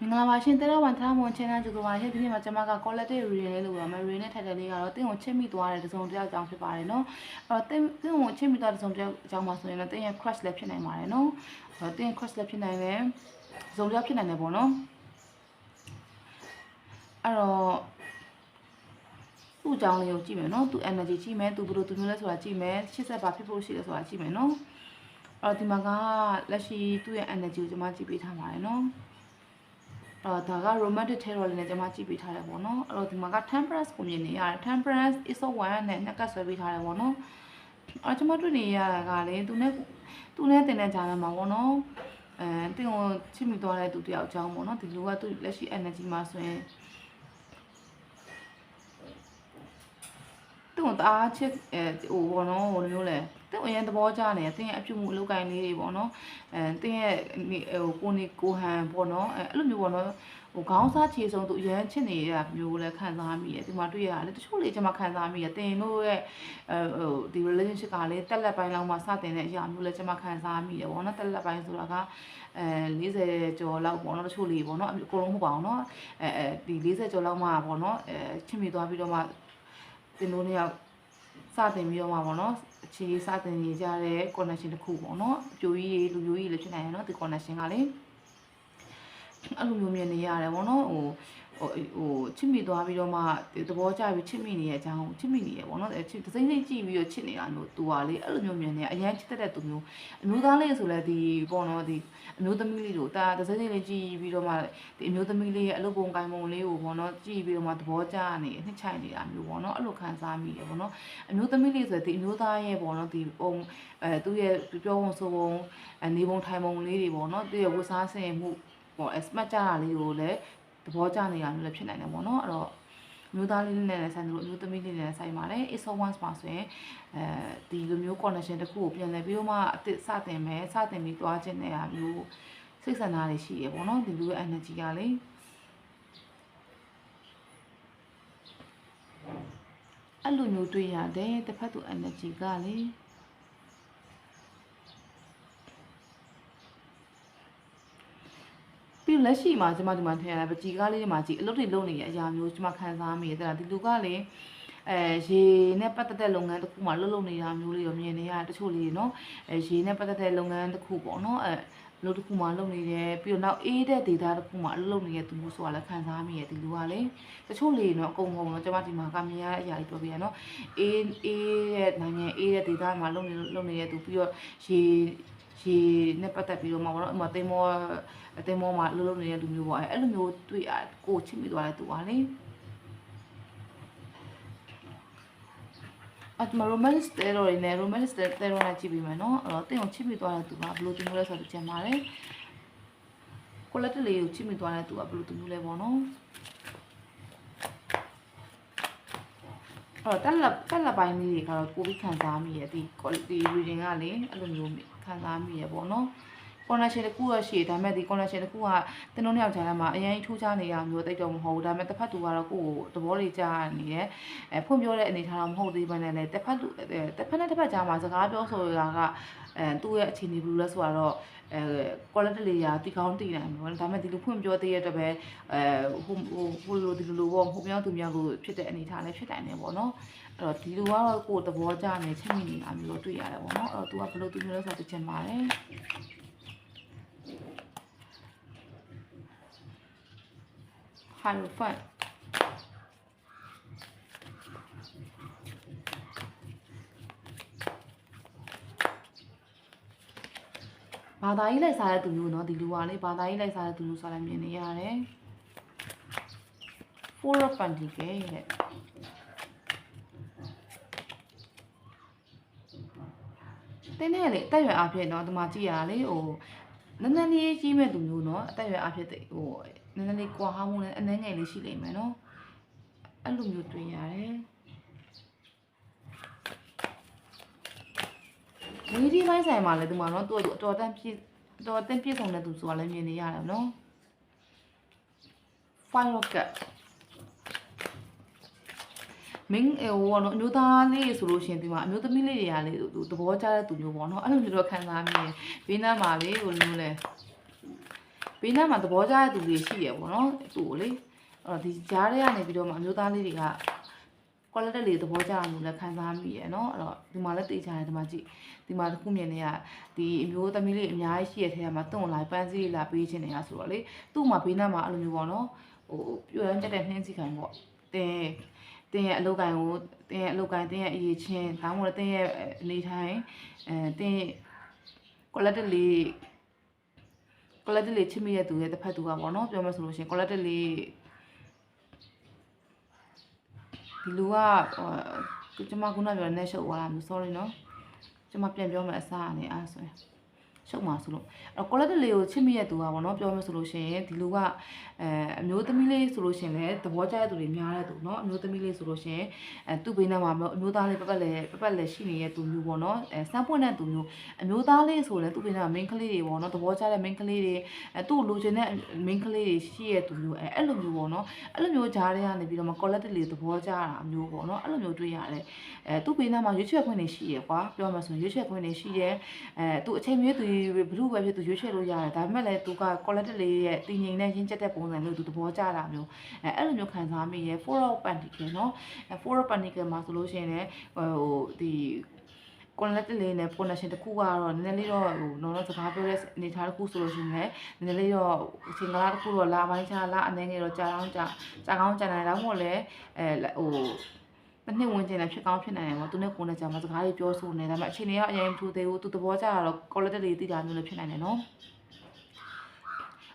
မင်္ဂလာပါရှင်တဲရဝန်ထားမွန်ချန်နယ်ကြိုပါရှင်ဒီနေ့မှာကျွန်မက quality reading လေးလုပ်ပါမယ် reading နဲ့ title လေးကတော့တင်းကိုချစ်မိသွားတဲ့တစုံတစ်ယောက်အကြောင်းဖြစ်ပါတယ်နော်အဲ့တော့တင်းတင်းကိုချစ်မိသွားတဲ့တစုံတစ်ယောက်အကြောင်းမှာဆိုရင်တော့တင်းရဲ့ crush လည်းဖြစ်နိုင်ပါတယ်နော်အဲ့တော့တင်းရဲ့ crush လည်းဖြစ်နိုင်တယ်တစုံတစ်ယောက်ဖြစ်နိုင်တယ်ပေါ့နော်အဲ့တော့သူ့အကြောင်းလေးကိုကြည့်မယ်နော်သူ energy ကြည့်မယ်သူဘယ်လိုသူမျိုးလဲဆိုတာကြည့်မယ်ရှစ်ဆက်ပါဖြစ်ဖို့ရှိတယ်ဆိုတာကြည့်မယ်နော်အဲ့တော့ဒီမှာကလက်ရှိသူ့ရဲ့ energy ကိုကျွန်မကြည့်ပေးထားပါတယ်နော် အော်ဒါက romantic terror လေးနဲ့ကျွန်မကြည့်ပေးထားတယ်ပေါ့နော်အဲ့တော့ဒီမှာက temperance ကိုမြင်နေရတယ် temperance is a one နဲ့နှစ်ကပ်ဆွဲပေးထားတယ်ပေါ့နော်အဲ့ကျွန်မတွေ့နေရတာကလေသူနဲ့သူနဲ့တင်တဲ့ဂျာနယ်မှာပေါ့နော်အဲတင်ကိုချစ်မိသွားတဲ့သူတယောက်အကြောင်းပေါ့နော်ဒီလူကသူလက်ရှိ energy မှာဆိုရင် သူ့ကိုတအားချစ်အဲဟိုဘောနော်ဟိုလိုမျိုးလဲသူ့အရင်သဘောကျနေတယ်သူ့ရဲ့အပြုမှုအလုပ်ကိုင်းလေးတွေပေါ့နော်အဲသူ့ရဲ့ဟိုကိုနေကိုဟန်ပေါ့နော်အဲအဲ့လိုမျိုးပေါ့နော်ဟိုခေါင်းစားခြေဆုံးသူအရန်ချစ်နေတာမျိုးလဲခံစားမိတယ်ဒီမှာတွေ့ရတာလေတချို့လေကျွန်မခံစားမိတယ်တင်တို့ရဲ့ဟိုဒီ relationship ကလေတက်လက်ပိုင်းလောက်မှစတင်တဲ့အရာမျိုးလဲကျွန်မခံစားမိတယ်ပေါ့နော်တက်လက်ပိုင်းဆိုတာကအဲ40ကျော်လောက်ပေါ့နော်တချို့လေပေါ့နော်အကုန်လုံးမဟုတ်ပါဘူးနော်အဲအဲဒီ40ကျော်လောက်မှပေါ့နော်အဲချစ်မိသွားပြီးတော့မှ တင်တို့နှစ်ယောက်စတင်ပြီးတော့မှာပေါ့နော်အခြေရေးစတင်နေကြတဲ့ connection တစ်ခုပေါ့နော်အပြိုကြီးတွေလူမျိုးကြီးလည်းဖြစ်နိုင်ရယ်နော်ဒီ connection ကလည်းအဲ့လိုမျိုးမြင်နေရတယ်ပေါ့နော်ဟို ဟိုဟိုချစ်မိသွားပြီးတော့မှဒီသဘောကျပြီးချစ်မိနေတဲ့အကြောင်းချစ်မိနေရပေါ့နော်အဲချစ်ဒစိမ့်စိမ့်ကြည့်ပြီးတော့ချစ်နေတာမျိုးသူကလေအဲ့လိုမျိုးမြင်နေအရန်ချစ်တတ်တဲ့သူမျိုးအမျိုးသားလေးဆိုလဲဒီပေါ့နော်ဒီအမျိုးသမီးလေးတို့ဒါဒစိမ့်စိမ့်လေးကြည့်ပြီးတော့မှဒီအမျိုးသမီးလေးရဲ့အလုပ်ပုံကိုင်ပုံလေးကိုပေါ့နော်ကြည့်ပြီးတော့မှသဘောကျနေနှစ်ချိုင်နေတာမျိုးပေါ့နော်အဲ့လိုခံစားမိတယ်ပေါ့နော်အမျိုးသမီးလေးဆိုတဲ့ဒီအမျိုးသားရဲ့ပေါ့နော်ဒီပုံအဲသူ့ရဲ့ပြောပုံဆိုပုံအနေပုံထိုင်ပုံလေးတွေပေါ့နော်သူ့ရဲ့ဝတ်စားဆင်မှုပေါ့အစမတ်ကြတာလေးကိုလည်း သဘောကျနေတာမျိုးလည်းဖြစ်နိုင်တယ်ပေါ့နော်အဲ့တော့မျိုးသားလေးနဲ့လည်းဆိုင်တယ်လို့မျိုးသမီးလေးနဲ့လည်းဆိုင်ပါတယ် is so once မှာဆိုရင်အဲဒီလိုမျိုး connection တစ်ခုကိုပြန်လဲပြီးတော့မှအစ်စ်စတင်မယ်စတင်ပြီးတွားခြင်းတဲ့အမျိုးစိတ်ဆန္ဒတွေရှိရပေါ့နော်ဒီလိုရဲ့ energy ကလေအဲ့လိုမျိုးတွေ့ရတယ်တစ်ဖက်သူ energy ကလေ လက်ရှိမှာကျမဒီမှာထင်ရတာပကြီးကားလေးတွေမှာကြည့်အလုပ်တွေလုပ်နေတဲ့အရာမျိုးကျမခံစားမိရတယ်ဒီလူကလေအဲရေနဲ့ပတ်သက်တဲ့လုပ်ငန်းတစ်ခုမှလှုပ်လှုပ်နေတာမျိုးလေးရောမြင်နေရတချို့လေးเนาะအဲရေနဲ့ပတ်သက်တဲ့လုပ်ငန်းတစ်ခုပေါ့เนาะအဲလုပ်တစ်ခုမှလုပ်နေတယ်ပြီးတော့နောက်အေးတဲ့ဒေတာတစ်ခုမှလှုပ်လှုပ်နေတဲ့သူမျိုးဆိုတာလည်းခံစားမိရဒီလူကလေတချို့လေးเนาะအကုန်ကုန်เนาะကျမဒီမှာကမြင်ရတဲ့အရာလေးပြောပြရเนาะအေးအေးတဲ့နိုင်ငံအေးတဲ့ဒေတာမှာလုပ်နေလုပ်နေတဲ့သူပြီးတော့ရေ ရေနဲ့ပတ်သက်ပြီးတော့မှပေါ့နော်အမသိမောအသိမောမှာလှုပ်လှုပ်နေတဲ့လူမျိုးပေါ့အဲအဲ့လိုမျိုးတွေ့ရကိုချစ်မိသွားတဲ့သူပါလေအတမ romance terror နဲ့ romance terror နဲ့ကြည့်ပြီးမယ်နော်အဲ့တော့တင်းကိုချစ်မိသွားတဲ့သူကဘယ်လိုသူမျိုးလဲဆိုတော့ကြံပါတယ် quality လေးကိုချစ်မိသွားတဲ့သူကဘယ်လိုသူမျိုးလဲပေါ့နော် အဲ့တော့တက်လက်တက်လက်ပိုင်းလေးတွေကတော့ကိုပြီးခံစားမိရဲ့ဒီ quality reading ကလေအဲ့လိုမျိုးခံစားမိရဲ့ပေါ့နော် connection တစ်ခုရရှိဒါပေမဲ့ဒီ connection တစ်ခုကတင်းတို့နှစ်ယောက်ကြားထဲမှာအရင်ထူးခြားနေရမျိုးတိတ်တော့မဟုတ်ဘူးဒါပေမဲ့တစ်ဖက်သူကတော့ကိုယ့်ကိုသဘောလေးကြားနေတယ်အဲဖွင့်ပြောတဲ့အနေထားတော့မဟုတ်သေးဘဲနဲ့လည်းတစ်ဖက်သူတစ်ဖက်နဲ့တစ်ဖက်ကြားမှာစကားပြောဆိုတာကအဲသူ့ရဲ့အခြေအနေဘူးလဲဆိုတော့ အဲ quality လေးရာတီကောင်းတည်နိုင်မှာဒါပေမဲ့ဒီလိုဖွင့်ပြောသေးရတဲ့ပဲအဲဟိုဟိုဟိုလိုဒီလိုပေါ့ဟိုမြောက်သူမြောက်ကိုဖြစ်တဲ့အနေထားလည်းဖြစ်နိုင်တယ်ပေါ့နော်အဲ့တော့ဒီလိုကတော့ကိုယ်သဘောကျနေချက်မိနေတာမျိုးတွေ့ရတယ်ပေါ့နော်အဲ့တော့သူကဘယ်လိုသူမျိုးလဲဆိုတော့သိချင်ပါတယ် Hierophant ဘာသာရေးလိုက်စားတဲ့သူမျိုးเนาะဒီလူကလေဘာသာရေးလိုက်စားတဲ့သူမျိုးဆိုတာမြင်နေရတယ် Four of Pentacles တဲ့တင်းနဲ့လေအတက်ရွယ်အဖြစ်เนาะဒီမှာကြည့်ရတာလေဟိုနည်းနည်းလေးကြီးမဲ့သူမျိုးเนาะအတက်ရွယ်အဖြစ်ဟိုနည်းနည်းလေးကွာဟမှုနဲ့အနှဲငယ်လေးရှိလိမ့်မယ်เนาะအဲ့လိုမျိုးတွေ့ရတယ် လူကြီးပိုင်းဆိုင်မှာလည်းဒီမှာနော်သူ့ကိုအတော်တန်ပြည့်အတော်တန်ပြည့်စုံတဲ့သူဆိုတာလည်းမြင်နေရတယ်နော် fire rocket မင်းဟိုကတော့အမျိုးသားလေးဆိုလို့ရှင်ဒီမှာအမျိုးသမီးလေးတွေကလေသဘောကျတဲ့သူမျိုးပေါ့နော်အဲ့လိုမျိုးတော့ခံစားမိတယ်ဘေးနားမှာပဲဟိုလိုမျိုးလဲဘေးနားမှာသဘောကျတဲ့သူတွေရှိရပေါ့နော်သူ့ကိုလေအဲ့တော့ဒီကြားထဲကနေပြီးတော့မှအမျိုးသားလေးတွေက quality လေးသဘောကျအောင်လို့လည်းခံစားမိရယ်နော်အဲ့တော့ဒီမှာလည်းတေးချာတယ်ဒီမှာကြည့်ဒီမှာတစ်ခုမြင်နေရဒီအမျိုးသမီးလေးအများကြီးရှိရတဲ့ထဲမှာတွန့်လိုက်ပန်းစည်းလေးလာပေးခြင်းနေတာဆိုတော့လေသူ့မှာဘေးနားမှာအဲ့လိုမျိုးပေါ့နော်ဟိုပြိုရမ်းတက်တဲ့နှင်းစီခိုင်ပေါ့တင်းတင်းရဲ့အလုတ်ကိုင်ကိုတင်းရဲ့အလုတ်ကိုင်တင်းရဲ့အရေးချင်းဒါမှမဟုတ်တင်းရဲ့နေထိုင်အဲတင်း quality လေး quality လေးချစ်မိတဲ့သူရဲ့တစ်ဖက်သူကပေါ့နော်ပြောမှဆိုလို့ရှိရင် quality လေး ဒီလူကဟိုကျွန်မခုနပြောတဲ့ရှုပ်သွားတာမျိုး sorry နော်ကျွန်မပြန်ပြောမယ်အစားအနေအားဆိုရင် ရှုပ်မှာဆိုလို့အဲ့တော့ quality လေးကိုချစ်မိတဲ့သူကပေါ့နော်ပြောမှဆိုလို့ရှိရင်ဒီလူကအဲအမျိုးသမီးလေးဆိုလို့ရှိရင်လည်းသဘောကျတဲ့သူတွေများတဲ့သူเนาะအမျိုးသမီးလေးဆိုလို့ရှိရင်အဲသူ့ဘေးနားမှာအမျိုးသားလေးပတ်ပတ်လဲပတ်ပတ်လဲရှိနေတဲ့သူမျိုးပေါ့နော်အဲစမ်းပွင့်တဲ့သူမျိုးအမျိုးသားလေးဆိုလည်းသူ့ဘေးနားမှာ main ကလေးတွေပေါ့နော်သဘောကျတဲ့ main ကလေးတွေအဲသူ့လိုချင်တဲ့ main ကလေးတွေရှိရဲ့သူမျိုးအဲအဲ့လိုမျိုးပေါ့နော်အဲ့လိုမျိုးဂျားတွေကနေပြီးတော့မှ quality လေးသဘောကျတာမျိုးပေါ့နော်အဲ့လိုမျိုးတွေ့ရတယ်အဲသူ့ဘေးနားမှာရွေးချယ်ခွင့်တွေရှိရကွာပြောမှဆိုရင်ရွေးချယ်ခွင့်တွေရှိတယ်အဲသူအချိန်မျိုးသူ ဘလူးပဲဖြစ်သူရွေးချယ်လို့ရတယ်ဒါပေမဲ့လည်းသူက quality လေးရဲ့တည်ငြိမ်တဲ့ရင်းချက်တဲ့ပုံစံမျိုးသူသဘောကျတာမျိုးအဲအဲ့လိုမျိုးခံစားမိရ four of pentacle เนาะအဲ four of pentacle မှာဆိုလို့ရှိရင်လည်းဟိုဒီ quality လေးနဲ့ connection တစ်ခုကတော့နည်းနည်းလေးတော့ဟိုနော်တော့စကားပြောတဲ့အနေထားတစ်ခုဆိုလို့ရှိရင်လည်းနည်းနည်းလေးတော့အချိန်ကာလတစ်ခုတော့လာပိုင်းခြားလာအနေငယ်တော့ကြာအောင်ကြာကြာကောင်းကြာနိုင်တော့မို့လဲအဲဟို တစ်နှစ်ဝင်ကျင်လည်းဖြစ်ကောင်းဖြစ်နိုင်တယ်ပေါ့သူနဲ့ကိုယ်နဲ့ကြာမှာစကားလေးပြောဆိုနေတယ်ဒါပေမဲ့အချိန်တွေကအရင်မထူသေးဘူးသူသဘောကျတာတော့ quality လေးသိတာမျိုးလည်းဖြစ်နိုင်တယ်နော်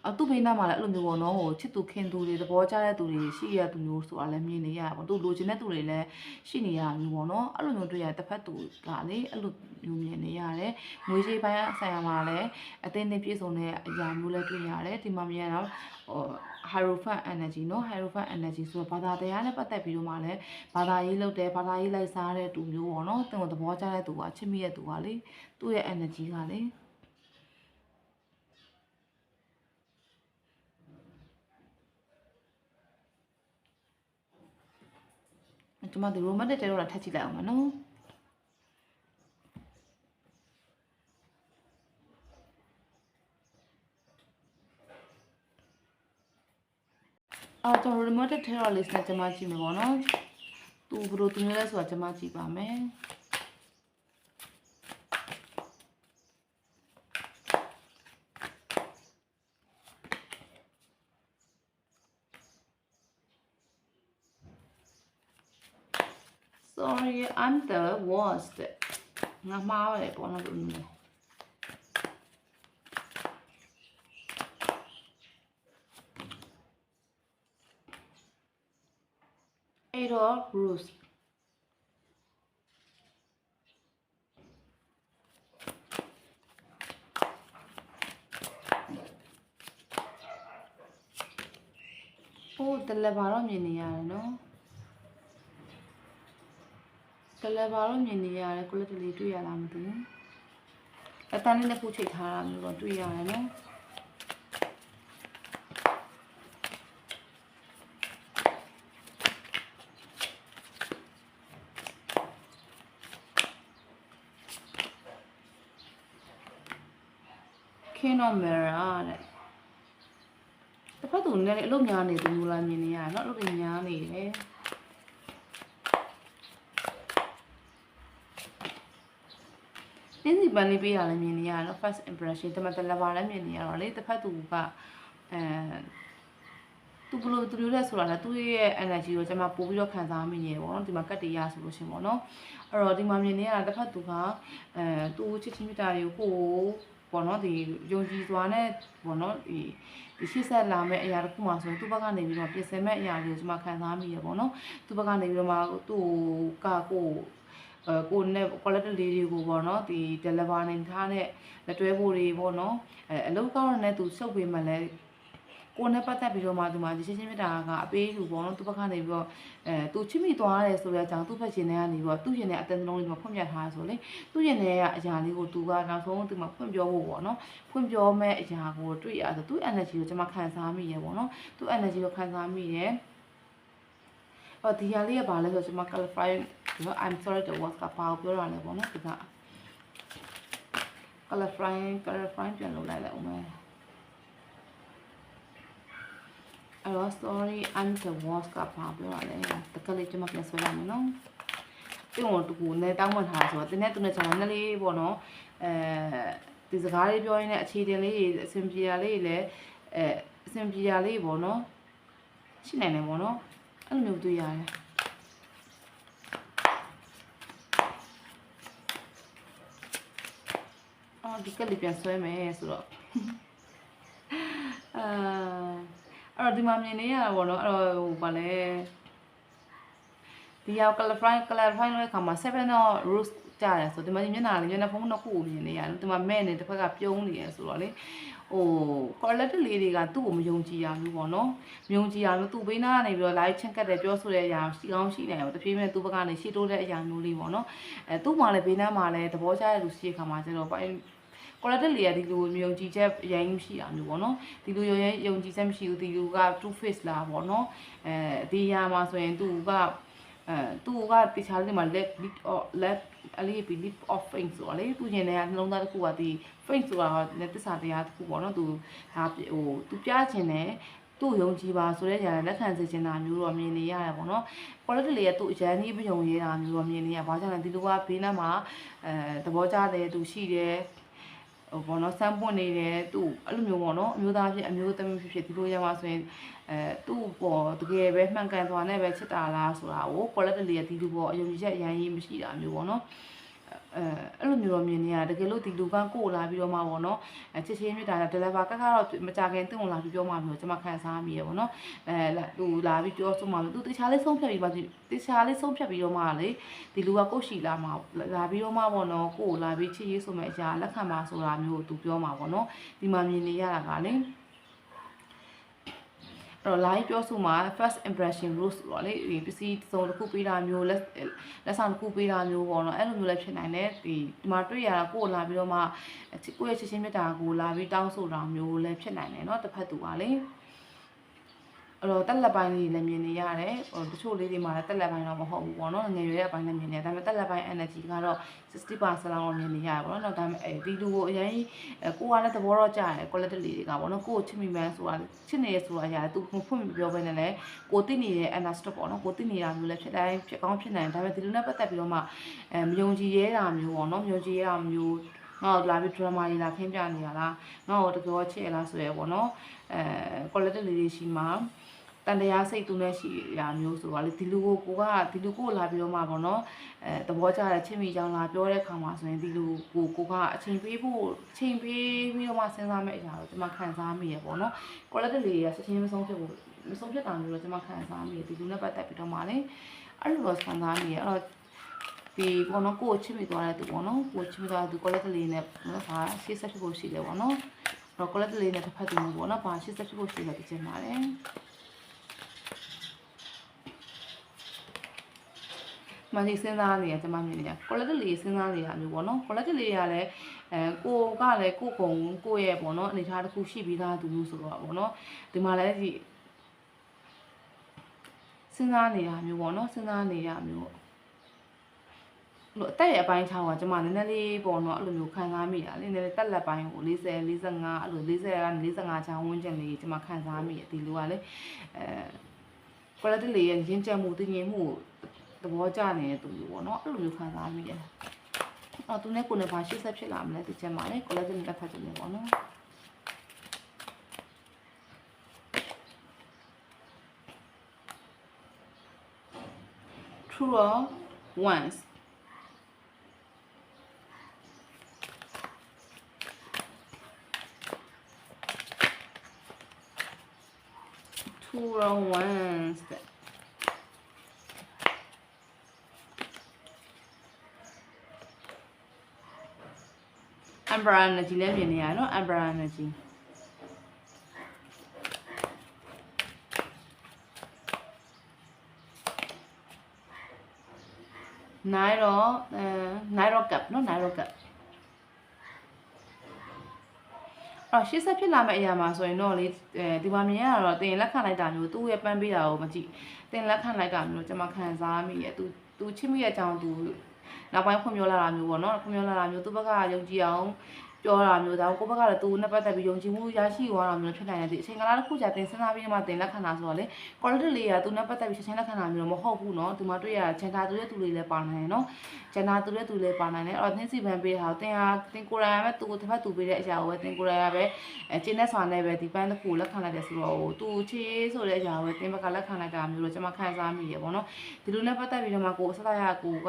အတူဘေးနားမှာလည်းအဲ့လိုမျိုးပေါ့နော်ဟိုချစ်သူခင်သူတွေသဘောကျတဲ့သူတွေရှိရသူမျိုးဆိုတာလည်းမြင်နေရပါပေါ့သူလိုချင်တဲ့သူတွေလည်းရှိနေရမျိုးပေါ့နော်အဲ့လိုမျိုးတွေ့ရတစ်ဖက်သူကလေအဲ့လိုမျိုးမြင်နေရတယ်ငွေကြေးပိုင်းဆိုင်ရာမှာလည်းအသိနဲ့ပြည့်စုံတဲ့အရာမျိုးလည်းတွေ့ရတယ်ဒီမှာမြင်ရတော့ဟို Hierophant energy เนาะ Hierophant energy ဆိုတော့ဘာသာတရားနဲ့ပတ်သက်ပြီးတော့မှလည်းဘာသာရေးလုပ်တယ်ဘာသာရေးလိုက်စားတဲ့သူမျိုးပေါ့နော်တင်ကိုသဘောကျတဲ့သူကချစ်မိတဲ့သူကလေသူ့ရဲ့ energy ကလေကျွန်မဒီ romantic တဲတော့ထပ်ကြည့်လိုက်အောင်မနော် အော်ကျွန်တော် romantic terrorist နဲ့ကျွန်မကြည့်မယ်ပေါ့နော်သူဘယ်လိုသူမျိုးလဲဆိုတာကျွန်မကြည့်ပါမယ် sorry I'm the worst ငါမှားတယ်ပေါ့နော်လူမျိုး အဲ့တော့ Bruce ဟိုတယ်လီဘာတော့မြင်နေရတယ်နော်ကလဘာတော့မြင်နေရတယ် quality လေးတွေ့ရလားမသိဘူးအတန်းလေးနဲ့ဖုတ်ချိတ်ထားတာမျိုးတော့တွေ့ရတယ်နော်ခင်း တော့မရာတဲ့တစ်ဖက်သူနည်းနည်းအလုပ်များနေသူမျိုးလားမြင်နေရတယ်နော်အလုပ်တွေများနေတယ်နင်းစီပန်လေးပေးရလည်းမြင်နေရတယ်နော် first impression တမတလဘာလည်းမြင်နေရတော့လေတစ်ဖက်သူကအဲသူဘလို့သူလို့လဲဆိုတာလေသူ့ရဲ့ energy ကိုကျွန်မပို့ပြီးတော့ခံစားမိနေပေါ့နော်ဒီမှာကတ်တရားဆိုလို့ရှင်ပေါ့နော်အဲ့တော့ဒီမှာမြင်နေရတာတစ်ဖက်သူကအဲသူချစ်ချင်းမြတ်တာတွေကိုကို ပေါ့နော်ဒီယုံကြည်စွာနဲ့ပေါ့နော်ဒီဒီရှေ့ဆက်လာမဲ့အရာတစ်ခုမှဆိုရင်သူ့ဘက်ကနေပြီးတော့ပြင်ဆင်မဲ့အရာတွေကိုကျွန်မခံစားမိရပေါ့နော်သူ့ဘက်ကနေပြီးတော့မှသူ့ကကိုအဲကိုနဲ့ quality လေးတွေကိုပေါ့နော်ဒီ deliver နိုင်ထားတဲ့လက်တွဲဖို့တွေပေါ့နော်အဲအလုပ်ကောင်းတဲ့သူစုပ်ပေးမှလည်း ကိုနဲ့ပတ်သက်ပြီးတော့မှဒီမှာဒီချင်းချင်းမြတ်တာကအပေးလူပေါ့နော်သူ့ဘက်ကနေပြီးတော့အဲသူချစ်မိသွားတယ်ဆိုတဲ့အကြောင်းသူ့ဘက်ရှင်ထဲကနေပြီးတော့သူ့ရှင်ထဲအတန်လုံးလေးမှာဖွင့်ပြထားဆိုလေသူ့ရှင်ထဲကအရာလေးကိုသူကနောက်ဆုံးသူမှဖွင့်ပြောဖို့ပေါ့နော်ဖွင့်ပြောမဲ့အရာကိုတွေ့ရဆိုသူ့ energy ကိုကျွန်မခံစားမိရပေါ့နော်သူ့ energy ကိုခံစားမိတယ်ဟောဒီဟာလေးကဘာလဲဆိုတော့ကျွန်မ clarify ဒီတော့ I'm sorry the words ကပါပြောရလဲပေါ့နော်ဒီက clarify clarify ပြန်လုပ်လိုက်လိုက်အောင်မယ် အဲ့တော့ sorry I'm the worst ကပါပြောရလဲတကယ်လေးကျွန်မပြန်ဆွဲရမယ်နော်တင်တော့တူနဲ့တောင်းမှထားဆိုတော့တင်းနဲ့တူနဲ့ချာနည်းလေးပေါ့နော်အဲဒီစကားလေးပြောရင်းနဲ့အခြေတင်လေးအဆင်ပြေရလေးလည်းအဲအဆင်ပြေရလေးပေါ့နော်ရှိနိုင်တယ်ပေါ့နော်အဲ့လိုမျိုးတွေ့ရတယ်အော်ဒီကလေးပြန်ဆွဲမယ်ဆိုတော့အာ အဲ့တော့ဒီမှာမြင်နေရတာပေါ့နော်အဲ့တော့ဟိုဗာလဲဒီရောက် clarify clarify လုပ်တဲ့အခါမှာ7တော့ rules ကြားတယ်ဆိုဒီမှာဒီမျက်နှာလေးမျက်နှာဖုံးနှစ်ခုကိုမြင်နေရတယ်ဒီမှာမဲ့နေတစ်ဖက်ကပြုံးနေရဆိုတော့လေဟို quality လေးတွေကသူ့ကိုမယုံကြည်ရဘူးပေါ့နော်မယုံကြည်ရလို့သူ့ဘေးနားကနေပြီးတော့ live ချက်ကတ်တယ်ပြောဆိုတဲ့အရာရှိကောင်းရှိနေတယ်တဖြည်းဖြည်းသူ့ဘက်ကနေရှေ့တိုးတဲ့အရာမျိုးလေးပေါ့နော်အဲသူ့မှာလည်းဘေးနားမှာလည်းသဘောကျတဲ့လူရှိတဲ့ခါမှာကျတော့ ပိုင်း quality လေးကဒီလိုမယုံကြည်ချက်အရင်မရှိတာမျိုးပေါ့နော်ဒီလိုရယုံကြည်ချက်မရှိဘူးဒီလူက two face လားပေါ့နော်အဲဒီအရာမှာဆိုရင်သူကအဲသူကတခြားလေးမှာ left lip or left အလေးပြီး lip of faint ဆိုတော့လေသူညင်တဲ့နှလုံးသားတစ်ခုကဒီ faint ဆိုတာကလည်းတစ္ဆာတရားတစ်ခုပေါ့နော်သူဒါဟိုသူပြချင်တယ်သူ့ယုံကြည်ပါဆိုတဲ့ຢာလက်ခံစေချင်တာမျိုးတော့မြင်နေရတယ်ပေါ့နော် quality လေးကသူ့အရန်ကြီးမယုံရဲတာမျိုးတော့မြင်နေရဘာကြောင့်လဲဒီလိုကဘေးနားမှာအဲသဘောကျတယ်သူရှိတယ် ဟိုဘောနော်စမ်းပွင့်နေတယ်သူ့အဲ့လိုမျိုးပေါ့နော်အမျိုးသားဖြစ်အမျိုးသမီးဖြစ်ဖြစ်ဒီလိုရမှာဆိုရင်အဲသူ့ပေါ်တကယ်ပဲမှန်ကန်သွားနဲ့ပဲချစ်တာလားဆိုတာကို quality လေးကဒီလိုပေါ့အယုံကြည်ချက်အရင်ကြီးမရှိတာမျိုးပေါ့နော် အဲအဲ့လိုမျိုးတော့မြင်နေရတကယ်လို့ဒီလူကကိုလာပြီးတော့မှပေါ့နော်အဲချစ်ချင်းမြတ်တာဒလဘာကကတော့မကြခင်တင့်ဝင်လာပြီးပြောမှမျိုးကျွန်မခံစားမိရပေါ့နော်အဲသူလာပြီးပြောဆိုမှလို့သူတခြားလေးဆုံးဖြတ်ပြီးပါတခြားလေးဆုံးဖြတ်ပြီးတော့မှလေဒီလူကကိုရှိလာမှလာပြီးတော့မှပေါ့နော်ကိုလာပြီးချစ်ရေးဆိုမဲ့အရာလက်ခံပါဆိုတာမျိုးသူပြောမှာပေါ့နော်ဒီမှာမြင်နေရတာကလေအဲ့ တော့ live ပြောဆိုမှာ first impression rules ဆိုတော့လေဒီပစ္စည်းစုံတစ်ခုပေးတာမျိုးလက်လက်ဆောင်တစ်ခုပေးတာမျိုးပေါ့နော်အဲ့လိုမျိုးလည်းဖြစ်နိုင်တယ်ဒီဒီမှာတွေ့ရတာကိုယ်လာပြီးတော့မှကိုယ့်ရဲ့ချစ်ချင်းမြတ်တာကိုလာပြီးတောင်းဆိုတာမျိုးလည်းဖြစ်နိုင်တယ်เนาะတစ်ဖက်သူကလေ အဲ့တော့တက်လက်ပိုင်းလေးလည်းမြင်နေရတယ်ဟိုတချို့လေးတွေမှာလည်းတက်လက်ပိုင်းတော့မဟုတ်ဘူးပေါ့နော်ငယ်ရွယ်တဲ့အပိုင်းလည်းမြင်နေတယ်ဒါပေမဲ့တက်လက်ပိုင်း energy ကတော့60%လောက်တော့မြင်နေရတယ်ပေါ့နော်ဒါပေမဲ့အဲဒီလူကိုအရင်ကိုကလည်းသဘောတော့ကြားတယ် quality လေးတွေကပေါ့နော်ကိုကိုချစ်မိမှန်းဆိုတာချစ်နေရဆိုတာအရာသူဖွင့်မပြောဘဲနဲ့လည်းကိုသိနေတဲ့ understop ပေါ့နော်ကိုသိနေတာမျိုးလည်းဖြစ်တိုင်းဖြစ်ကောင်းဖြစ်နိုင်တယ်ဒါပေမဲ့ဒီလူနဲ့ပတ်သက်ပြီးတော့မှအဲမယုံကြည်ရဲတာမျိုးပေါ့နော်မယုံကြည်ရဲတာမျိုးငါ့ကိုလာပြီး drama တွေလာခင်းပြနေရလားငါ့ကိုတကောချစ်ရလားဆိုရဲပေါ့နော်အဲ quality လေးတွေရှိမှာ တန်တရားစိတ်သူနဲ့ရှိရာမျိုးဆိုတော့လေဒီလူကိုကိုကဒီလူကိုလာပြီးတော့မှပေါ့နော်အဲသဘောကျတဲ့ချစ်မိကြောင်းလာပြောတဲ့ခါမှာဆိုရင်ဒီလူကိုကိုကအချိန်ပေးဖို့အချိန်ပေးပြီးတော့မှစဉ်းစားမယ့်အရာကိုကျွန်မခံစားမိရပေါ့နော် quality လေးရချက်ချင်းမဆုံးဖြစ်ဘူးမဆုံးဖြစ်တာမျိုးတော့ကျွန်မခံစားမိရဒီလူနဲ့ပတ်သက်ပြီးတော့မှလေအဲ့လိုတော့ခံစားမိရအဲ့တော့ဒီပေါ့နော်ကိုကိုချစ်မိသွားတဲ့သူပေါ့နော်ကိုချစ်မိသွားတဲ့သူ quality လေးနဲ့နော်ဒါရှေ့ဆက်ဖြစ်ဖို့ရှိတယ်ပေါ့နော်တော့ quality လေးနဲ့တစ်ဖက်သူမျိုးပေါ့နော်ဘာရှေ့ဆက်ဖြစ်ဖို့ရှိတယ်ဒီချိန်ပါတယ် မသိစဉ်းစားနေရကျွန်မမြင်နေရ quality လေးစဉ်းစားနေတာမျိုးပေါ့နော် quality လေးကလည်းအဲကိုကလည်းကိုကုံကိုရဲ့ပေါ့နော်အနေထားတစ်ခုရှိပြီးသားသူမျိုးဆိုတော့ပေါ့နော်ဒီမှာလည်းဒီစဉ်းစားနေတာမျိုးပေါ့နော်စဉ်းစားနေတာမျိုးလို့အသက်ရဲ့အပိုင်းခြားကကျွန်မနည်းနည်းလေးပေါ့နော်အဲ့လိုမျိုးခံစားမိတာလေနည်းနည်းတက်လက်ပိုင်းကို40 45အဲ့လို40ကနေ45ချောင်းဝန်းကျင်လေးကျွန်မခံစားမိရဒီလိုကလေအဲ quality လေးရဲ့ရင်းချက်မှုတည်ငြိမ်မှု သဘောကျနေတဲ့သူမျိုးပေါ့နော်အဲ့လိုမျိုးခံစားမိရတယ်အော်သူနဲ့ကိုယ်နဲ့ဘာရှေ့ဆက်ဖြစ်လာမလဲဒီချက်မှာလေ quality နဲ့တစ်ဖက်တူနေပေါ့နော် true or once true or once အမ်ဘရာ energy လည်းမြင်နေရနော်အမ်ဘရာ energy နိုင်တော့အဲနိုင်တော့ကပ်နော်နိုင်တော့ကပ်အော်ရှေ့ဆက်ဖြစ်လာမယ့်အရာမှာဆိုရင်တော့လေအဲဒီမှာမြင်ရတော့တင်လက်ခံလိုက်တာမျိုးသူ့ရဲ့ပန်းပေးတာကိုမကြည့်တင်လက်ခံလိုက်တာမျိုးကျွန်မခံစားမိရဲ့သူသူချစ်မိရဲ့အကြောင်းသူ နောက်ပိုင်းဖွင့်ပြောလာတာမျိုးပေါ့နော်ဖွင့်ပြောလာတာမျိုးသူ့ဘက်ကယုံကြည်အောင် ပြောတာမျိုးဒါကိုယ့်ဘက်ကလည်းသူနဲ့ပတ်သက်ပြီးယုံကြည်မှုရရှိသွားတာမျိုးဖြစ်နိုင်တယ်ဒီအချိန်ကာလတစ်ခုကြာတင်စဉ်းစားပြီးမှတင်လက်ခံတာဆိုတော့လေ quality လေးကသူနဲ့ပတ်သက်ပြီးချက်ချင်းလက်ခံတာမျိုးမဟုတ်ဘူးเนาะဒီမှာတွေ့ရချန်တာသူရဲ့သူလေးလည်းပါနိုင်တယ်เนาะချန်တာသူရဲ့သူလေးပါနိုင်တယ်အဲ့တော့သင်စီပန်ပေးတာတင်ဟာတင်ကိုယ်တိုင်ကပဲသူကိုတစ်ဖက်သူပေးတဲ့အရာကိုပဲတင်ကိုယ်တိုင်ကပဲအဲကျင်းတဲ့ဆောင်နဲ့ပဲဒီပန်းတစ်ခုလက်ခံလိုက်တယ်ဆိုတော့ဟိုသူချေးဆိုတဲ့အရာကိုပဲတင်ဘက်ကလက်ခံလိုက်တာမျိုးတော့ကျွန်မခံစားမိရပေါ့เนาะဒီလိုနဲ့ပတ်သက်ပြီးတော့မှကိုအစရရကိုက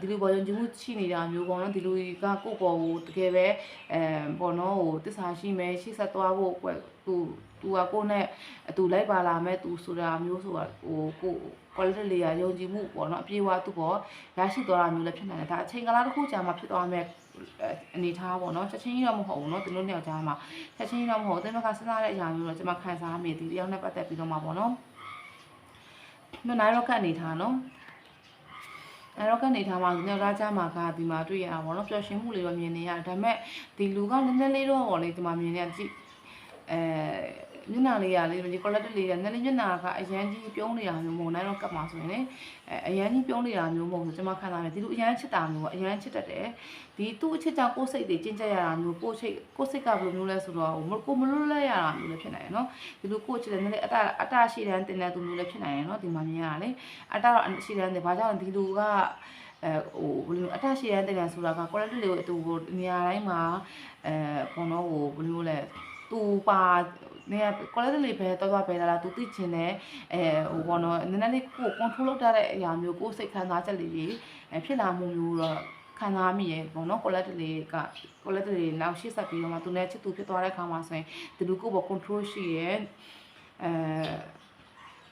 ဒီလိုပေါ်ယုံကြည်မှုရှိနေတာမျိုးပေါ့နော်ဒီလိုကကိုယ့်ပေါ်ကိုတကယ်ပဲအဲပေါ့နော်ဟိုတစ္ဆာရှိမယ်ရှေ့ဆက်သွားဖို့ကွယ်သူသူကကိုယ့်နဲ့အတူလိုက်ပါလာမယ်သူဆိုတာမျိုးဆိုတာဟိုကို quality layer ယုံကြည်မှုပေါ့နော်အပြေဝသူ့ပေါ်ရရှိသွားတာမျိုးလည်းဖြစ်နိုင်တယ်ဒါအချိန်ကာလတစ်ခုကြာမှဖြစ်သွားမယ်အနေထားပေါ့နော်ချက်ချင်းကြီးတော့မဟုတ်ဘူးနော်သူတို့နှစ်ယောက်ကြားမှာချက်ချင်းကြီးတော့မဟုတ်ဘူးအဲ့ဘက်ကစဉ်းစားတဲ့အရာမျိုးတော့ကျွန်မခံစားမိတယ်ဒီတယောက်နဲ့ပတ်သက်ပြီးတော့မှာပေါ့နော်မနိုင်တော့ကအနေထားနော် အဲ့တော့ကနေထားမှာညောက်သားကြမှာကဒီမှာတွေ့ရတာပေါ့နော်ပျော်ရွှင်မှုလေးတော့မြင်နေရတယ်ဒါပေမဲ့ဒီလူကနည်းနည်းလေးတော့ပေါ့လေဒီမှာမြင်နေရကြည့်အဲ မျက်နှာလေးရလေးဒီ quality လေးရနည်းနည်းမျက်နှာကအရန်ကြီးပြုံးနေတာမျိုးမဟုတ်နိုင်တော့ကတ်မှာဆိုရင်လေအဲအရန်ကြီးပြုံးနေတာမျိုးမဟုတ်ဘူးကျွန်မခံစားရတယ်ဒီလိုအရန်ချစ်တာမျိုးပေါ့အရန်ချစ်တတ်တယ်ဒီသူ့အချစ်ကြောင့်ကိုယ်စိတ်တွေကျဉ်ကျက်ရတာမျိုးကိုယ်စိတ်ကိုယ်စိတ်ကဘယ်လိုမျိုးလဲဆိုတော့ကိုမလွတ်လဲရတာမျိုးလည်းဖြစ်နိုင်ရယ်နော်ဒီလိုကိုယ်ချစ်တယ်နည်းနည်းအတအတရှိတန်းတင်တဲ့သူမျိုးလည်းဖြစ်နိုင်ရယ်နော်ဒီမှာမြင်ရတာလေအတတော့ရှိတန်းတယ်ဘာကြောင့်ဒီလူကအဲဟိုဘယ်လိုအတရှိရတဲ့တယ်ဆိုတာက quality လေးကိုအတူကိုနေရာတိုင်းမှာအဲဘောနော်ဟိုဘယ်လိုလဲသူပါ နေရာ quality လေးပဲတော့ပဲလာလာသူသိချင်တယ်အဲဟိုဘောနော်နည်းနည်းလေးကို control လုပ်တတ်တဲ့အရာမျိုးကိုစိတ်ခံစားချက်လေးတွေဖြစ်လာမှုမျိုးတော့ခံစားမိရေပေါ့နော် quality လေးက quality လေးနောက်ရှေ့ဆက်ပြီးတော့မှသူနဲ့ချစ်သူဖြစ်သွားတဲ့အခါမှာဆိုရင်ဒီလူကိုပေါ့ control ရှိရဲအဲ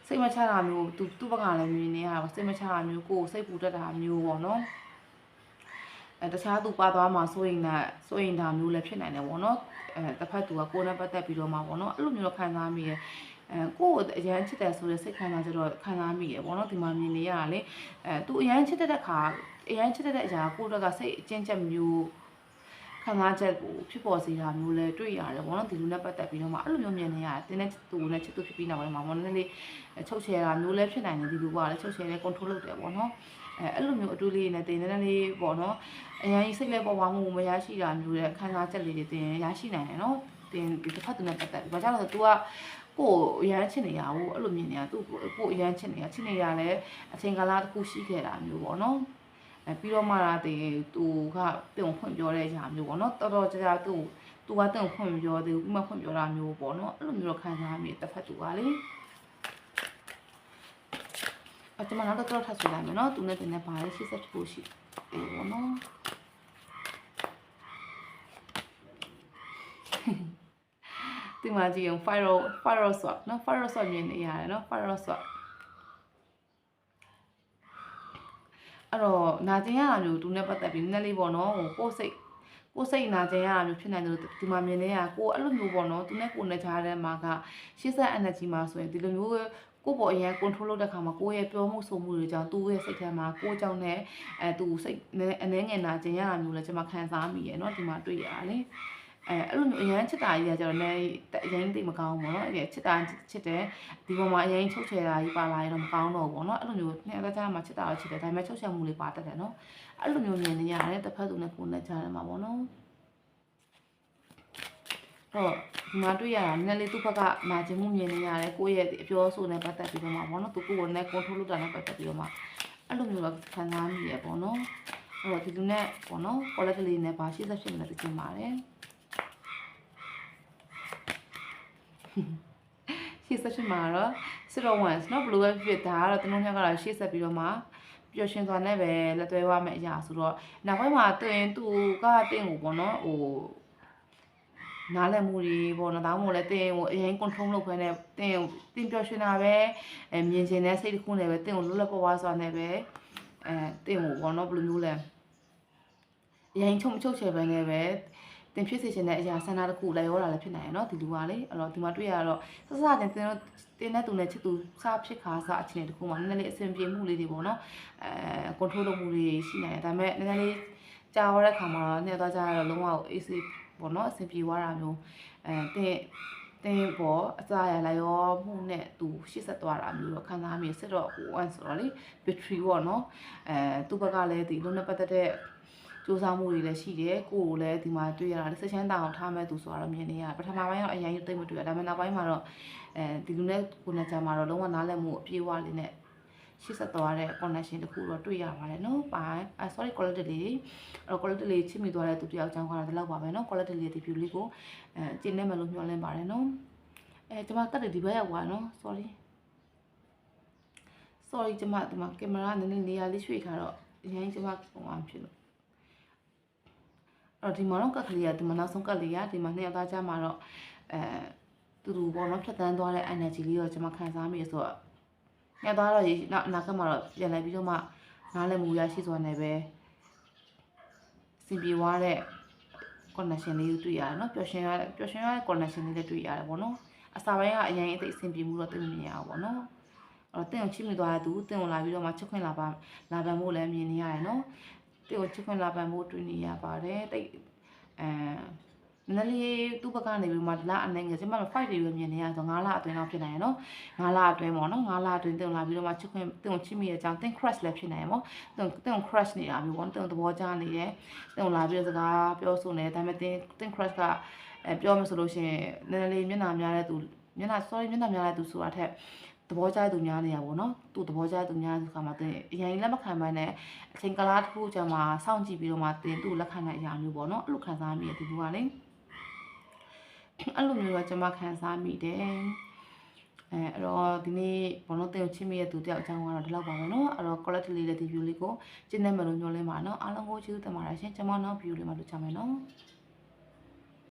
စိတ်မချတာမျိုးသူသူ့ဘက်ကလည်းမြင်နေရတာစိတ်မချတာမျိုးကိုယ်စိတ်ပူတတ်တာမျိုးပေါ့နော်အဲတခြားသူပါသွားမှာစိုးရင်တာစိုးရင်တာမျိုးလည်းဖြစ်နိုင်တယ်ပေါ့နော် အဲတစ်ဖက်သူကကိုယ်နဲ့ပတ်သက်ပြီးတော့မှပေါ့နော်အဲ့လိုမျိုးတော့ခံစားမိရဲ့အဲကိုယ့်ကိုအရန်ချစ်တယ်ဆိုတဲ့စိတ်ခံစားချက်တော့ခံစားမိရပေါ့နော်ဒီမှာမြင်နေရတာလေအဲသူအရန်ချစ်တဲ့ခါအရန်ချစ်တဲ့အရာကိုယ့်တော့ကစိတ်အကျဉ်းချက်မျိုးခံစားချက်ကိုဖြစ်ပေါ်စေတာမျိုးလဲတွေ့ရတယ်ပေါ့နော်ဒီလိုနဲ့ပတ်သက်ပြီးတော့မှအဲ့လိုမျိုးမြင်နေရတယ်တင်းနဲ့သူနဲ့ချစ်သူဖြစ်ပြီးနောက်ပိုင်းမှာပေါ့နော်နည်းနည်းချုပ်ချယ်တာမျိုးလဲဖြစ်နိုင်တယ်ဒီလိုကလည်းချုပ်ချယ်လဲ control လုပ်တယ်ပေါ့နော် အဲအဲ့လိုမျိုးအတူလေးနဲ့တင်နည်းနည်းလေးပေါ့နော်အရင်စိတ်လဲပေါ်ပါမှုမရရှိတာမျိုးတဲ့ခံစားချက်လေးတွေတင်ရရှိနိုင်တယ်နော်တင်ဒီတစ်ဖက်သူနဲ့ပတ်သက်ပြီးဘာကြောင့်လဲဆိုတော့ तू ကကိုအရန်ချစ်နေရဘူးအဲ့လိုမြင်နေတာသူ့ကိုအရန်ချစ်နေရချစ်နေရလဲအချိန်ကာလတစ်ခုရှိခဲ့တာမျိုးပေါ့နော်အဲပြီးတော့မှလာတည်သူကပြုံဖွင့်ပြောတဲ့ຢာမျိုးပေါ့နော်တော်တော်ကြာကြာသူ့သူကတုံဖွင့်ပြောသေးဘူးဥမဖွင့်ပြောတာမျိုးပေါ့နော်အဲ့လိုမျိုးတော့ခံစားမိတစ်ဖက်သူကလေ အကျမနောက်တော့ထပ်ဆွေးလိုက်မယ်နော်သူနဲ့တင်နေပါလေရှေ့ဆက်ဖို့ရှိတယ်ပေါ့နော်ဒီမှာကြည့်အောင် fire fire swap နော် fire swap မြင်နေရတယ်နော် fire swap အဲ့တော့နာကျင်ရတာမျိုးသူနဲ့ပတ်သက်ပြီးနည်းနည်းလေးပေါ့နော်ဟိုကိုယ်စိတ်ကိုယ်စိတ်နာကျင်ရတာမျိုးဖြစ်နိုင်တယ်ဒီမှာမြင်နေရကိုအဲ့လိုမျိုးပေါ့နော်သူနဲ့ကိုယ်နဲ့ကြားထဲမှာကရှေ့ဆက် energy မှာဆိုရင်ဒီလိုမျိုး ကိုယ့်ပေါ်အရင် control လုပ်တဲ့ခါမှာကိုယ့်ရဲ့ပြောမှုဆိုမှုတွေကြောင့်သူ့ရဲ့စိတ်ထဲမှာကိုယ့်ကြောင့်နဲ့အဲသူစိတ်အနှဲငယ်နာကျင်ရတာမျိုးလည်းကျွန်မခံစားမိရယ်เนาะဒီမှာတွေ့ရတယ်လေအဲအဲ့လိုမျိုးအရင်ချစ်တာကြီးကကျတော့လည်းအရင်သိမကောင်းဘူးเนาะအဲ့ချစ်တာချစ်တယ်ဒီပေါ်မှာအရင်ချုပ်ချယ်တာကြီးပါလာရင်တော့မကောင်းတော့ဘူးเนาะအဲ့လိုမျိုးနှစ်အသားမှာချစ်တာကိုချစ်တယ်ဒါပေမဲ့ချုပ်ချယ်မှုလေးပါတတ်တယ်เนาะအဲ့လိုမျိုးမြင်နေရတယ်တစ်ဖက်သူနဲ့ကိုယ်နဲ့ကြားထဲမှာပေါ့နော် တော့ဒီမှာတွေ့ရတာနည်းနည်းလေးသူ့ဘက်ကနာကျင်မှုမြင်နေရတယ်ကိုယ့်ရဲ့အပြောဆိုနဲ့ပတ်သက်ပြီးတော့မှပေါ့နော်သူကိုယ်ကိုနဲ့ control လုပ်တာနဲ့ပတ်သက်ပြီးတော့မှအဲ့လိုမျိုးတော့ခံစားမိရပေါ့နော်အဲ့တော့ဒီလူနဲ့ပေါ့နော် quality လေးနဲ့ပါရှေ့ဆက်ဖြစ်နေတာသိချင်ပါတယ်ရှေ့ဆက်ဖြစ်မှာတော့01เนาะ blue ပဲဖြစ်ဒါကတော့တနုံးညကတော့ရှေ့ဆက်ပြီးတော့မှပျော်ရွှင်စွာနဲ့ပဲလက်သွဲသွားမယ့်အရာဆိုတော့နောက်ပိုင်းမှာတွင်သူကတင့်ကိုပေါ့နော်ဟို နားလည်မှုတွေပေါ့နော်ဒါမှမဟုတ်လည်းတင်းကိုအရင် control လုပ်ခွင့်နဲ့တင်းကိုတင်းပျော်ရွှင်တာပဲအဲမြင်ချင်တဲ့စိတ်တစ်ခုနဲ့ပဲတင်းကိုလွတ်လပ်ပေါ်ပါစွာနဲ့ပဲအဲတင်းကိုပေါ့နော်ဘယ်လိုမျိုးလဲအရင်ချုပ်မချုပ်ချယ်ပဲနဲ့ပဲတင်ဖြစ်စေချင်တဲ့အရာဆန္ဒတစ်ခုလည်းရောတာလည်းဖြစ်နိုင်ရယ်နော်ဒီလူကလေအဲ့တော့ဒီမှာတွေ့ရတော့စစတင်တင်တော့တင်းတဲ့သူနဲ့ချစ်သူစဖြစ်ခါစအခြေအနေတစ်ခုမှာနည်းနည်းလေးအဆင်ပြေမှုလေးတွေပေါ့နော်အဲ control လုပ်မှုတွေရှိနိုင်တယ်ဒါပေမဲ့နည်းနည်းလေး ကြာရတဲ့ခါမှာတော့နေ့တော့ကြာတော့လုံးဝ AC ပေါ့နော်အဆင်ပြေသွားတာမျိုးအဲတင်းတင်းပေါ်အစာရလာရောမှုနဲ့သူရှေ့ဆက်သွားတာမျိုးတော့ခံစားမိစစ်တော့ဟို one ဆိုတော့လေ battery ပေါ့နော်အဲသူ့ဘက်ကလည်းဒီလုံးနဲ့ပတ်သက်တဲ့စူးစမ်းမှုတွေလည်းရှိတယ်ကိုယ်ကိုလည်းဒီမှာတွေ့ရတာလေစိတ်ချမ်းသာအောင်ထားမဲ့သူဆိုတာတော့မြင်နေရပထမပိုင်းကတော့အရင်သိမ့်မတွေ့ရဒါပေမဲ့နောက်ပိုင်းမှာတော့အဲဒီလူနဲ့ကိုယ်နဲ့ကြာမှာတော့လုံးဝနားလည်မှုအပြည့်အဝလေးနဲ့ ရှေ့ဆက်သွားတဲ့ connection တစ်ခုတော့တွေ့ရပါတယ်နော်။ပိုင်းအဲ sorry quality လေးအဲ့တော့ quality လေးချစ်မိသွားတဲ့သူတယောက်ကြောင့်ကတော့ဒီလောက်ပါပဲနော် quality လေး review လေးကိုအဲကျင်းနေမယ်လို့မျှော်လင့်ပါတယ်နော်။အဲကျွန်မတက်တယ်ဒီဘက်ရောက်သွားနော် sorry sorry ကျွန်မဒီမှာကင်မရာနည်းနည်းနေရာလေးရွှေ့ထားတော့အရင်ကျွန်မပုံအောင်ဖြစ်လို့အဲ့တော့ဒီမှာတော့ကတ်ကလေးကဒီမှာနောက်ဆုံးကတ်လေးကဒီမှာနှစ်ယောက်သားကြမှာတော့အဲတူတူပေါ့နော်ဖြတ်တန်းသွားတဲ့ energy လေးတော့ကျွန်မခံစားမိရဆိုတော့ ညသွားတော့ရေနောက်အနာကတ်မှာတော့ပြန်လာပြီးတော့မှနားလည်းမူရရှိစွာနဲ့ပဲစင်ပြေသွားတဲ့ connection လေးကိုတွေ့ရတယ်နော်ပျော်ရွှင်ရတဲ့ပျော်ရွှင်ရတဲ့ connection လေးလည်းတွေ့ရတယ်ပေါ့နော်အစာပိုင်းကအရင်အသိအဆင်ပြေမှုတော့သိမမြင်ရဘူးပေါ့နော်အဲ့တော့တင့်ကိုချစ်မိသွားတဲ့သူတင့်ကိုလာပြီးတော့မှချစ်ခွင့်လာပါလာပန်ဖို့လည်းမြင်နေရတယ်နော်တင့်ကိုချစ်ခွင့်လာပန်ဖို့တွေ့နေရပါတယ်တိတ်အဲ နည်းနည်းလေးသူ့ဘက်ကနေပြီးမှလာအနေငယ်ကျမတို့ fight တွေပဲမြင်နေရဆို9လအတွင်းတော့ဖြစ်နိုင်ရနော်9လအတွင်းပေါ့နော်9လအတွင်းတင့်ကိုလာပြီးတော့မှချစ်ခွင့်တင့်ကိုချစ်မိတဲ့အကြောင်းတင့် crush လည်းဖြစ်နိုင်ရပေါ့တင့်တင့် crush နေတာမျိုးပေါ့တင့်သဘောကျနေတယ်တင့်ကိုလာပြီးတော့စကားပြောဆိုနေတယ်ဒါပေမဲ့တင့်တင့် crush ကအဲပြောမှဆိုလို့ရှိရင်နည်းနည်းလေးမျက်နှာများတဲ့သူမျက်နှာ sorry မျက်နှာများတဲ့သူဆိုတာထက်သဘောကျတဲ့သူများနေရပါဘောနော်သူသဘောကျတဲ့သူများတဲ့ခါမှာတင်အရင်လက်မခံပိုင်းနဲ့အချိန်ကလာတစ်ခုကြာမှာစောင့်ကြည့်ပြီးတော့မှတင်သူ့ကိုလက်ခံတဲ့အရာမျိုးပေါ့နော်အဲ့လိုခံစားမိရဒီလူကလေ အဲ့လိုမျိုးတော့ကျွန်မခံစားမိတယ်အဲအဲ့တော့ဒီနေ့ဘောနော်တင်ကိုချစ်မိတဲ့သူတယောက်အကြောင်းကတော့ဒီလောက်ပါပဲเนาะအဲ့တော့ quality လေးတဲ့ဒီ view လေးကိုကျင်းနေမယ်လို့ညွှန်လင်းပါเนาะအားလုံးကိုကျေးဇူးတင်ပါတယ်ရှင်ကျွန်မနောက် view လေးမှာတွေ့ကြမယ်เนาะ